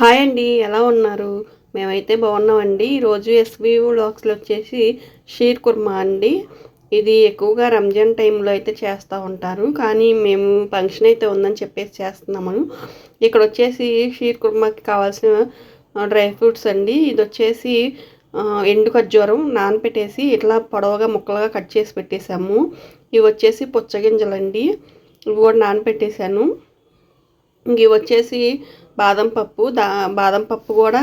Hi అండి ఎలా ఉన్నారు? మేమైతే బాగున్నామండి. ఈరోజు ఎస్బీ వ్లాగ్స్లో వచ్చేసి షీర్ కుర్మా అండి. ఇది ఎక్కువగా రంజాన్ టైంలో అయితే చేస్తూ ఉంటారు. కానీ మేము ఫంక్షన్ అయితే ఉందని చెప్పేసి చేస్తున్నాము. ఇక్కడ వచ్చేసి షీర్ కుర్మాకి కావాల్సిన డ్రై ఫ్రూట్స్ అండి. ఇది వచ్చేసి ఎండు ఖర్జూరం నానపెట్టేసి ఇట్లా పొడవగా ముక్కలుగా కట్ చేసి పెట్టేశాము. ఇవి వచ్చేసి పుచ్చగింజలండి. ఇవి కూడా నానపెట్టేశాను. ఇవి వచ్చేసి బాదం పప్పు దా బాదం పప్పు కూడా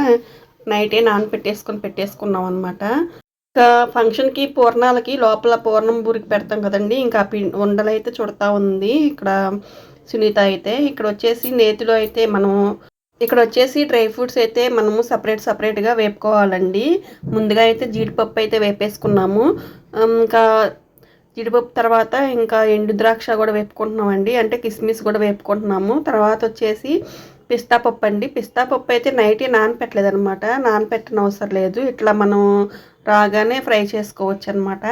నైటే నానపెట్టేసుకొని పెట్టేసుకున్నాం అనమాట ఇంకా ఫంక్షన్కి పూర్ణాలకి లోపల పూర్ణం బూరికి పెడతాం కదండి. ఇంకా పిం ఉండలు అయితే చుడతా ఉంది. ఇక్కడ సునీత అయితే ఇక్కడ వచ్చేసి నేతిలో అయితే మనం ఇక్కడ వచ్చేసి డ్రై ఫ్రూట్స్ అయితే మనము సపరేట్ సపరేట్గా వేపుకోవాలండి. ముందుగా అయితే జీడిపప్పు అయితే వేపేసుకున్నాము. ఇంకా జీడిపప్పు తర్వాత ఇంకా ఎండు ద్రాక్ష కూడా వేపుకుంటున్నామండి. అంటే కిస్మిస్ కూడా వేపుకుంటున్నాము. తర్వాత వచ్చేసి పిస్తా పప్పు అండి పిస్తా పప్పు అయితే నైట్ నానపెట్టలేదు అనమాట నానపెట్టని అవసరం లేదు. ఇట్లా మనం రాగానే ఫ్రై చేసుకోవచ్చు అనమాట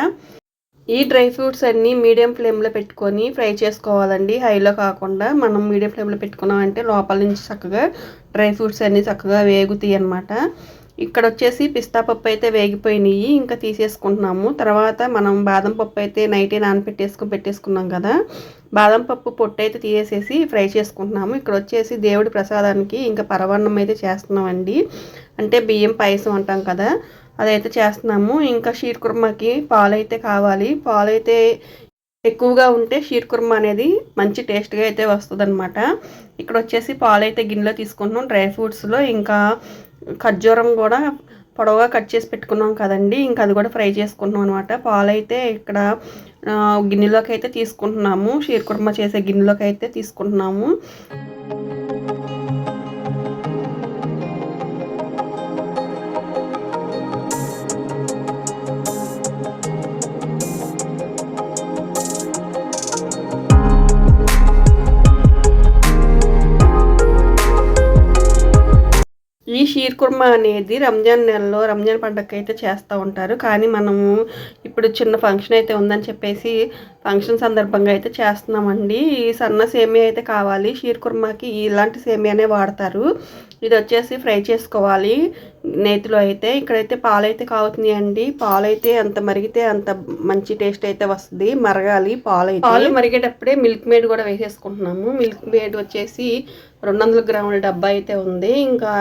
ఈ డ్రై ఫ్రూట్స్ అన్నీ మీడియం ఫ్లేమ్లో పెట్టుకొని ఫ్రై చేసుకోవాలండి. హైలో కాకుండా మనం మీడియం ఫ్లేమ్లో పెట్టుకున్నామంటే లోపల నుంచి చక్కగా డ్రై ఫ్రూట్స్ అన్నీ చక్కగా వేగుతాయి అనమాట ఇక్కడ వచ్చేసి పిస్తా పప్పు అయితే వేగిపోయినాయి ఇంకా తీసేసుకుంటున్నాము. తర్వాత మనం బాదం పప్పు అయితే నైటే నానపెట్టేసుకుని పెట్టేసుకున్నాం కదా బాదం పప్పు పొట్టు అయితే తీసేసి ఫ్రై చేసుకుంటున్నాము. ఇక్కడ వచ్చేసి దేవుడి ప్రసాదానికి ఇంకా పరవన్నం అయితే చేస్తున్నామండి. అంటే బియ్యం పాయసం అంటాం కదా అదైతే చేస్తున్నాము. ఇంకా షీర్ కుర్మాకి పాలు అయితే కావాలి. పాలు అయితే ఎక్కువగా ఉంటే షీర్ కుర్మా అనేది మంచి టేస్ట్గా అయితే వస్తుంది ఇక్కడ వచ్చేసి పాలు అయితే గిన్నెలో తీసుకుంటున్నాం డ్రై ఫ్రూట్స్లో. ఇంకా ఖర్జూరం కూడా పొడవుగా కట్ చేసి పెట్టుకున్నాం కదండి. ఇంకా అది కూడా ఫ్రై చేసుకుంటున్నాం అనమాట పాలు అయితే ఇక్కడ గిన్నెలోకి అయితే తీసుకుంటున్నాము. షీర్ కుర్మా చేసే గిన్నెలోకి అయితే తీసుకుంటున్నాము. ఈ షీర్ కుర్మా అనేది రంజాన్ నెలలో రంజాన్ పండుగకి అయితే చేస్తూ ఉంటారు. కానీ మనము ఇప్పుడు చిన్న ఫంక్షన్ అయితే ఉందని చెప్పేసి ఫంక్షన్ సందర్భంగా అయితే చేస్తున్నామండి. ఈ సన్న సేమియా అయితే కావాలి. షీర్ కుర్మాకి ఇలాంటి సేమియానే వాడతారు. ఇది వచ్చేసి ఫ్రై చేసుకోవాలి. నేతిలో అయితే ఇక్కడైతే పాలు అయితే కావుతున్నాయండి. పాలు అయితే అంత మరిగితే అంత మంచి టేస్ట్ అయితే వస్తుంది. మరగాలి పాలు అయితే పాలు మరిగేటప్పుడే మిల్క్ మేడ్ కూడా వేసేసుకుంటున్నాము. మిల్క్ మేడ్ వచ్చేసి రెండు వందల గ్రాముల డబ్బా అయితే ఉంది. ఇంకా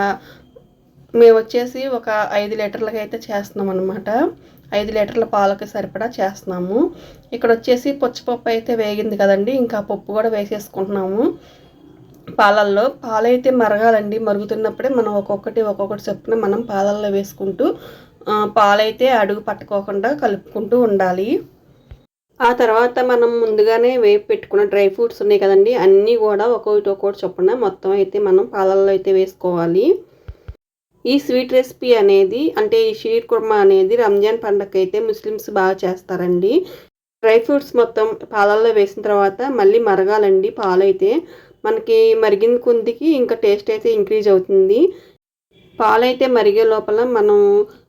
మేము వచ్చేసి ఒక ఐదు లీటర్లకి అయితే చేస్తున్నాం అనమాట ఐదు లీటర్ల పాలకి సరిపడా చేస్తున్నాము. ఇక్కడ వచ్చేసి పచ్చిపప్పు అయితే వేగింది కదండి ఇంకా ఆ పప్పు కూడా వేసేసుకుంటున్నాము. పాలల్లో పాలైతే మరగాలండి మరుగుతున్నప్పుడే మనం ఒక్కొక్కటి ఒక్కొక్కటి చొప్పున మనం పాలల్లో వేసుకుంటూ పాలైతే అడుగు పట్టుకోకుండా కలుపుకుంటూ ఉండాలి. ఆ తర్వాత మనం ముందుగానే వేపు పెట్టుకున్న డ్రై ఫ్రూట్స్ ఉన్నాయి కదండి అన్నీ కూడా ఒక్కొక్కటి ఒక్కొక్కటి చొప్పున మొత్తం అయితే మనం పాలల్లో అయితే వేసుకోవాలి. ఈ స్వీట్ రెసిపీ అనేది అంటే ఈ షీర్ కుర్మా అనేది రంజాన్ పండగకి అయితే ముస్లిమ్స్ బాగా చేస్తారండి. డ్రై ఫ్రూట్స్ మొత్తం పాలల్లో వేసిన తర్వాత మళ్ళీ మరగాలండి పాలైతే. మనకి మరిగిన కొద్దికి ఇంకా టేస్ట్ అయితే ఇంక్రీజ్ అవుతుంది. పాలైతే మరిగే లోపల మనం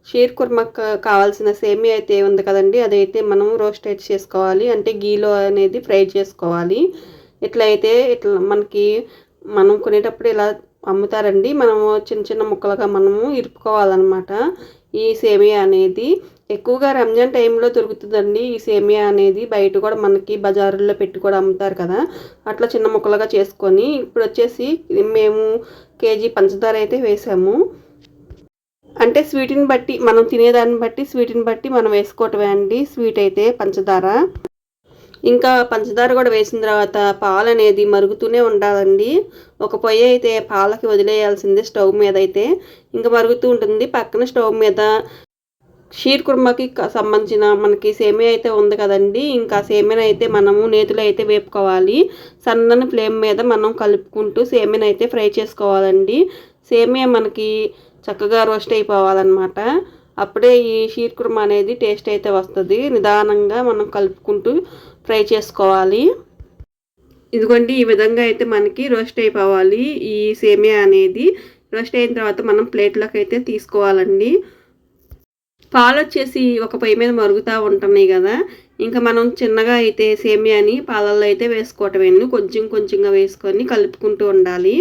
షీర్ కుర్మాకు కావాల్సిన సేమియా అయితే ఉంది కదండి అదైతే మనం రోస్ట్ అయితే చేసుకోవాలి. అంటే గీలో అనేది ఫ్రై చేసుకోవాలి. ఇట్లా అయితే ఇట్లా మనకి మనం కొనేటప్పుడు ఇలా అమ్ముతారండి. మనము చిన్న చిన్న ముక్కలుగా మనము ఇరుపుకోవాలన్నమాట ఈ సేమియా అనేది ఎక్కువగా రంజాన్ టైంలో దొరుకుతుందండి. ఈ సేమియా అనేది బయట కూడా మనకి బజారుల్లో పెట్టి కూడా అమ్ముతారు కదా. అట్లా చిన్న ముక్కలుగా చేసుకొని ఇప్పుడు వచ్చేసి మేము కేజీ పంచదార అయితే వేసాము. అంటే స్వీట్ని బట్టి మనం తినేదాన్ని బట్టి స్వీట్ని బట్టి మనం వేసుకోవటమే అండి. స్వీట్ అయితే పంచదార. ఇంకా పంచదార కూడా వేసిన తర్వాత పాలు అనేది మరుగుతూనే ఉండాలండి. ఒక పొయ్యి అయితే పాలకి వదిలేయాల్సిందే స్టవ్ మీద అయితే. ఇంకా మరుగుతూ ఉంటుంది. పక్కన స్టవ్ మీద షీర్ కుర్మాకి సంబంధించిన మనకి సేమియా అయితే ఉంది కదండి. ఇంకా సేమియాని అయితే మనము నేతిలో అయితే వేపుకోవాలి. సన్నని ఫ్లేమ్ మీద మనం కలుపుకుంటూ సేమియాని అయితే ఫ్రై చేసుకోవాలండి. సేమియా మనకి చక్కగా రోస్ట్ అయిపోవాలన్నమాట. అప్పుడే ఈ షీర్ కుర్మా అనేది టేస్ట్ అయితే వస్తుంది. నిదానంగా మనం కలుపుకుంటూ ఫ్రై చేసుకోవాలి. ఇదిగోండి ఈ విధంగా అయితే మనకి రోస్ట్ అయిపోవాలి ఈ సేమియా అనేది. రోస్ట్ అయిన తర్వాత మనం ప్లేట్లోకి అయితే తీసుకోవాలండి. పాలు వచ్చేసి ఒక పొయ్యి మీద మరుగుతూ ఉంటున్నాయి కదా. ఇంకా మనం చిన్నగా అయితే సేమియాని పాలల్లో అయితే వేసుకోవటమేను కొంచెం కొంచెంగా వేసుకొని కలుపుకుంటూ ఉండాలి.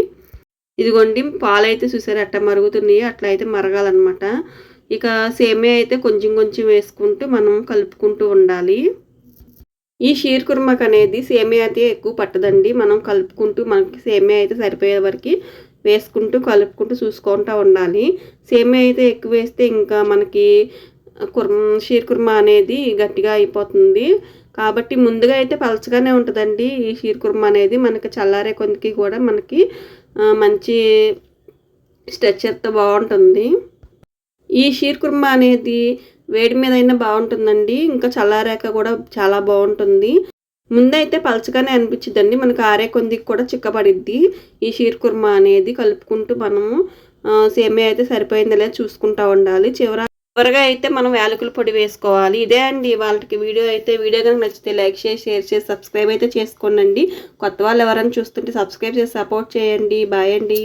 ఇదిగోండి పాలు అయితే చూసారు అట్ట మరుగుతున్నాయి అట్లా అయితే మరగాలన్నమాట. ఇక సేమియా అయితే కొంచెం కొంచెం వేసుకుంటూ మనం కలుపుకుంటూ ఉండాలి. ఈ షీర్ కుర్మాకు అనేది సేమియా అయితే ఎక్కువ పట్టదండి. మనం కలుపుకుంటూ మనకి సేమియా అయితే సరిపోయే వరకు వేసుకుంటూ కలుపుకుంటూ చూసుకుంటూ ఉండాలి. సేమియా అయితే ఎక్కువ వేస్తే ఇంకా మనకి కుర్మ షీర్ కుర్మా అనేది గట్టిగా అయిపోతుంది. కాబట్టి ముందుగా అయితే పలచగానే ఉంటుందండి ఈ షీర్ కుర్మా అనేది. మనకి చల్లారే కొందికి కూడా మనకి మంచి స్ట్రెచర్తో బాగుంటుంది. ఈ షీర్ కుర్మా అనేది వేడి మీద అయినా బాగుంటుందండి. ఇంకా చల్లారాక కూడా చాలా బాగుంటుంది. ముందైతే పలచగానే అనిపించిద్దండి. మనకు ఆరే కొందికి కూడా చిక్కబడిద్ది. ఈ షీర్ కుర్మా అనేది కలుపుకుంటూ మనము ఆ, సేమియా అయితే సరిపోయింది లేదా చూసుకుంటూ ఉండాలి. చివర చివరగా అయితే మనం యాలకుల పొడి వేసుకోవాలి. ఇదే అండి వాళ్ళకి వీడియో అయితే. వీడియో కనుక నచ్చితే లైక్ చేసి షేర్ చేసి సబ్స్క్రైబ్ అయితే చేసుకోండి కొత్త వాళ్ళు ఎవరైనా చూస్తుంటే సబ్స్క్రైబ్ చేసి సపోర్ట్ చేయండి. బాయ్ అండి.